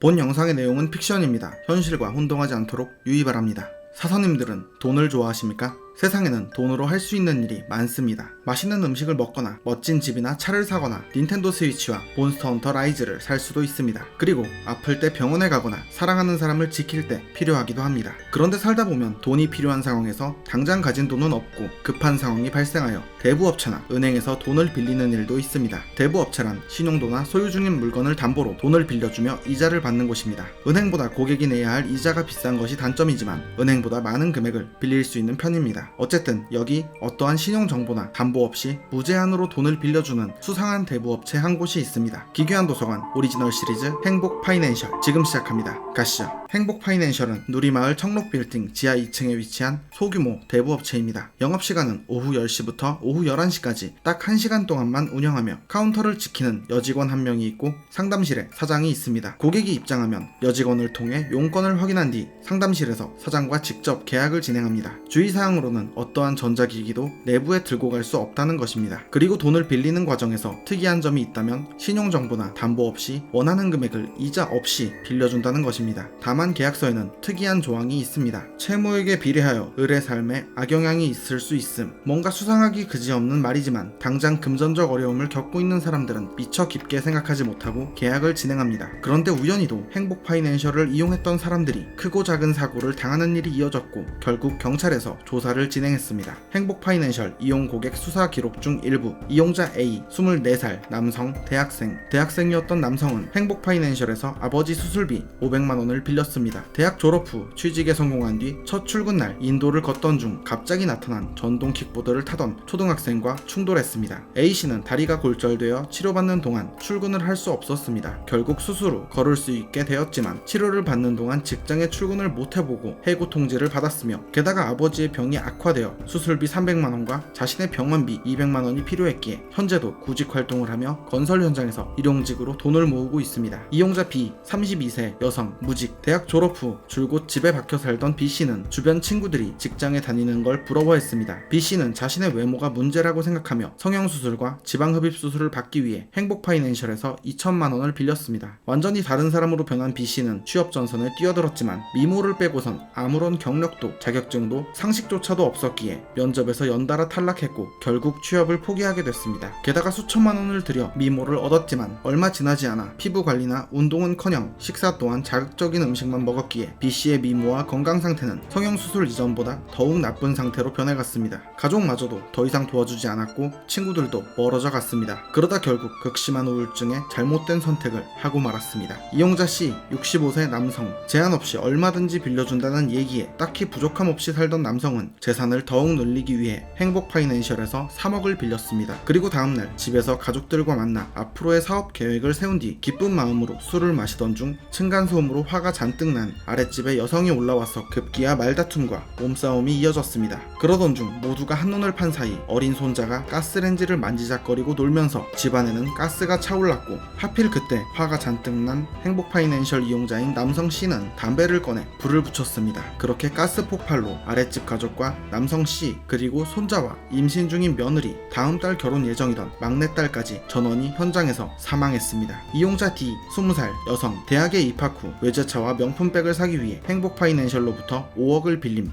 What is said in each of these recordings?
본 영상의 내용은 픽션입니다. 현실과 혼동하지 않도록 유의 바랍니다. 사서님들은 돈을 좋아하십니까? 세상에는 돈으로 할 수 있는 일이 많습니다. 맛있는 음식을 먹거나 멋진 집이나 차를 사거나 닌텐도 스위치와 몬스터 헌터 라이즈를 살 수도 있습니다. 그리고 아플 때 병원에 가거나 사랑하는 사람을 지킬 때 필요하기도 합니다. 그런데 살다 보면 돈이 필요한 상황에서 당장 가진 돈은 없고 급한 상황이 발생하여 대부업체나 은행에서 돈을 빌리는 일도 있습니다. 대부업체란 신용도나 소유 중인 물건을 담보로 돈을 빌려주며 이자를 받는 곳입니다. 은행보다 고객이 내야 할 이자가 비싼 것이 단점이지만 은행보다 많은 금액을 빌릴 수 있는 편입니다. 어쨌든 여기 어떠한 신용 정보나 담보 없이 무제한으로 돈을 빌려주는 수상한 대부업체 한 곳이 있습니다. 기괴한 도서관 오리지널 시리즈 행복 파이낸셜 지금 시작합니다. 가시죠. 행복 파이낸셜은 누리마을 청록 빌딩 지하 2층에 위치한 소규모 대부업체입니다. 영업 시간은 오후 10시부터 오후 11시까지 딱 1시간 동안만 운영하며 카운터를 지키는 여직원 한 명이 있고 상담실에 사장이 있습니다. 고객이 입장하면 여직원을 통해 용건을 확인한 뒤 상담실에서 사장과 직접 계약을 진행합니다. 주의사항으로는 어떠한 전자기기도 내부에 들고 갈 수 없다는 것입니다. 그리고 돈을 빌리는 과정에서 특이한 점이 있다면 신용정보나 담보 없이 원하는 금액을 이자 없이 빌려준다는 것입니다. 다만 계약서에는 특이한 조항이 있습니다. 채무에게 비례하여 을의 삶에 악영향이 있을 수 있음. 뭔가 수상하기 그지없는 말이지만 당장 금전적 어려움을 겪고 있는 사람들은 미처 깊게 생각하지 못하고 계약을 진행합니다. 그런데 우연히도 행복 파이낸셜을 이용했던 사람들이 크고 작은 사고를 당하는 일이 이어졌고 결국 경찰에서 조사를 진행했습니다. 행복 파이낸셜 이용 고객 수사 기록 중 일부 이용자 A 24살 남성 대학생 대학생이었던 남성은 행복 파이낸셜에서 아버지 수술비 500만 원을 빌렸습니다. 대학 졸업 후 취직에 성공한 뒤 첫 출근 날 인도를 걷던 중 갑자기 나타난 전동 킥보드를 타던 초등학생과 충돌했습니다. A 씨는 다리가 골절되어 치료받는 동안 출근을 할 수 없었습니다. 결국 수술 후 걸을 수 있게 되었지만 치료를 받는 동안 직장에 출근을 못 해보고 해고 통지를 받았으며 게다가 아버지의 병이 악화되어 수술비 300만 원과 자신의 병원비 200만 원이 필요했기에 현재도 구직 활동을 하며 건설 현장에서 일용직으로 돈을 모으고 있습니다. 이용자 B 32세 여성 무직 대학 졸업 후 줄곧 집에 박혀 살던 B 씨는 주변 친구들이 직장에 다니는 걸 부러워했습니다. B 씨는 자신의 외모가 문제라고 생각하며 성형수술과 지방흡입 수술을 받기 위해 행복 파이낸셜에서 2천만 원을 빌렸습니다. 완전히 다른 사람으로 변한 B 씨는 취업 전선에 뛰어들었지만 미모를 빼고선 아무런 경력도 자격증도 상식조차도 없었기에 면접에서 연달아 탈락했고 결국 취업을 포기하게 됐습니다. 게다가 수천만 원을 들여 미모를 얻었지만 얼마 지나지 않아 피부 관리나 운동은커녕 식사 또한 자극적인 음식 만 먹었기에 B 씨의 미모와 건강 상태는 성형수술 이전보다 더욱 나쁜 상태로 변해갔습니다. 가족마저도 더 이상 도와주지 않았고 친구들도 멀어져 갔습니다. 그러다 결국 극심한 우울증에 잘못된 선택을 하고 말았습니다. 이용자 씨 65세 남성 제한 없이 얼마든지 빌려준다는 얘기에 딱히 부족함 없이 살던 남성은 재산을 더욱 늘리기 위해 행복 파이낸셜에서 3억을 빌렸습니다. 그리고 다음날 집에서 가족들과 만나 앞으로의 사업 계획을 세운 뒤 기쁜 마음으로 술을 마시던 중 층간소음으로 화가 잔 뜩난 아랫집에 여성이 올라와서 급기야 말다툼과 몸싸움이 이어졌습니다. 그러던 중 모두가 한눈을 판 사이 어린 손자가 가스렌지를 만지작거리고 놀면서 집안에는 가스가 차올랐고 하필 그때 화가 잔뜩 난 행복 파이낸셜 이용자인 남성 C는 담배를 꺼내 불을 붙였습니다. 그렇게 가스 폭발로 아랫집 가족과 남성 C 그리고 손자와 임신 중인 며느리 다음 달 결혼 예정이던 막내딸까지 전원이 현장에서 사망했습니다. 이용자 D 20살 여성 대학에 입학 후 외제차와 명 품백을 사기 위해 행복 파이낸셜로부터 5억을 빌림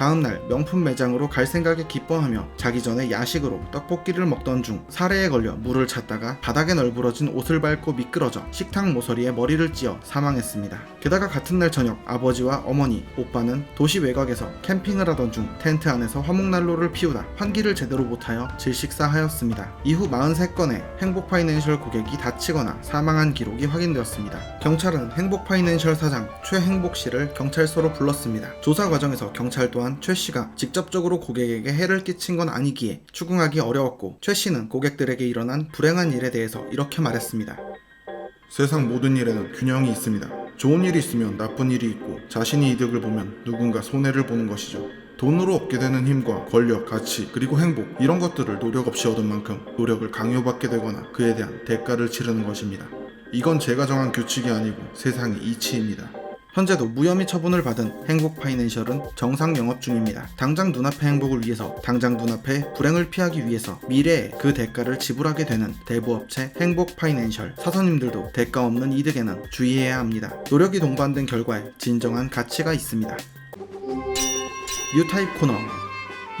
다음날 명품 매장으로 갈 생각에 기뻐하며 자기 전에 야식으로 떡볶이를 먹던 중 살해에 걸려 물을 찾다가 바닥에 널브러진 옷을 밟고 미끄러져 식탁 모서리에 머리를 찧어 사망했습니다. 게다가 같은 날 저녁 아버지와 어머니, 오빠는 도시 외곽에서 캠핑을 하던 중 텐트 안에서 화목난로를 피우다 환기를 제대로 못하여 질식사하였습니다. 이후 43건의 행복 파이낸셜 고객이 다치거나 사망한 기록이 확인되었습니다. 경찰은 행복 파이낸셜 사장 최행복 씨를 경찰서로 불렀습니다. 조사 과정에서 경찰 또한 최 씨가 직접적으로 고객에게 해를 끼친 건 아니기에 추궁하기 어려웠고 최 씨는 고객들에게 일어난 불행한 일에 대해서 이렇게 말했습니다. 세상 모든 일에는 균형이 있습니다. 좋은 일이 있으면 나쁜 일이 있고 자신이 이득을 보면 누군가 손해를 보는 것이죠. 돈으로 얻게 되는 힘과 권력, 가치, 그리고 행복 이런 것들을 노력 없이 얻은 만큼 노력을 강요받게 되거나 그에 대한 대가를 치르는 것입니다. 이건 제가 정한 규칙이 아니고 세상의 이치입니다. 현재도 무혐의 처분을 받은 행복 파이낸셜은 정상 영업 중입니다. 당장 눈앞의 행복을 위해서, 당장 눈앞의 불행을 피하기 위해서 미래에 그 대가를 지불하게 되는 대부업체 행복 파이낸셜 사서님들도 대가 없는 이득에는 주의해야 합니다. 노력이 동반된 결과에 진정한 가치가 있습니다. 뉴타입 코너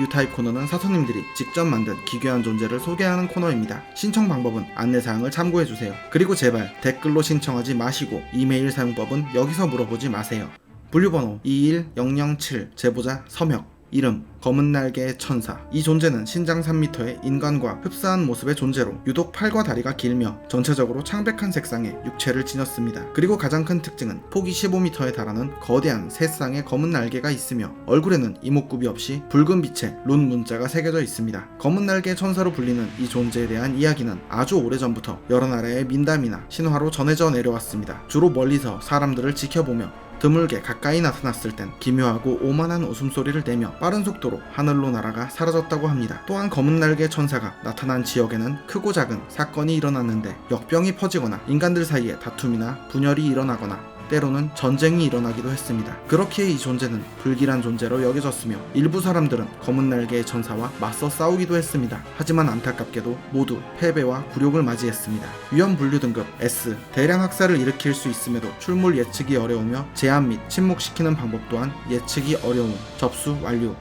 뉴타입 코너는 사서님들이 직접 만든 기괴한 존재를 소개하는 코너입니다. 신청 방법은 안내사항을 참고해주세요. 그리고 제발 댓글로 신청하지 마시고 이메일 사용법은 여기서 물어보지 마세요. 분류번호 21007 제보자 서명 이름 검은 날개의 천사 이 존재는 신장 3m의 인간과 흡사한 모습의 존재로 유독 팔과 다리가 길며 전체적으로 창백한 색상의 육체를 지녔습니다. 그리고 가장 큰 특징은 폭이 15m에 달하는 거대한 세 쌍의 검은 날개가 있으며 얼굴에는 이목구비 없이 붉은 빛의 룬 문자가 새겨져 있습니다. 검은 날개의 천사로 불리는 이 존재에 대한 이야기는 아주 오래전부터 여러 나라의 민담이나 신화로 전해져 내려왔습니다. 주로 멀리서 사람들을 지켜보며 드물게 가까이 나타났을 땐 기묘하고 오만한 웃음소리를 내며 빠른 속도로 하늘로 날아가 사라졌다고 합니다. 또한 검은 날개 천사가 나타난 지역에는 크고 작은 사건이 일어났는데 역병이 퍼지거나 인간들 사이에 다툼이나 분열이 일어나거나 때로는 전쟁이 일어나기도 했습니다. 그렇기에 이 존재는 불길한 존재로 여겨졌으며 일부 사람들은 검은 날개의 천사와 맞서 싸우기도 했습니다. 하지만 안타깝게도 모두 패배와 굴욕을 맞이했습니다. 위험 분류 등급 S 대량 학살을 일으킬 수 있음에도 출몰 예측이 어려우며 제한 및 침묵시키는 방법 또한 예측이 어려운 접수 완료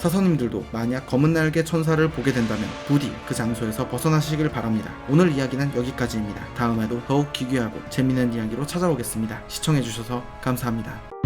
사서님들도 만약 검은 날개 천사를 보게 된다면 부디 그 장소에서 벗어나시길 바랍니다. 오늘 이야기는 여기까지입니다. 다음에도 더욱 기괴하고 재미있는 이야기로 찾아오겠습니다. 시청해주셔서 감사합니다.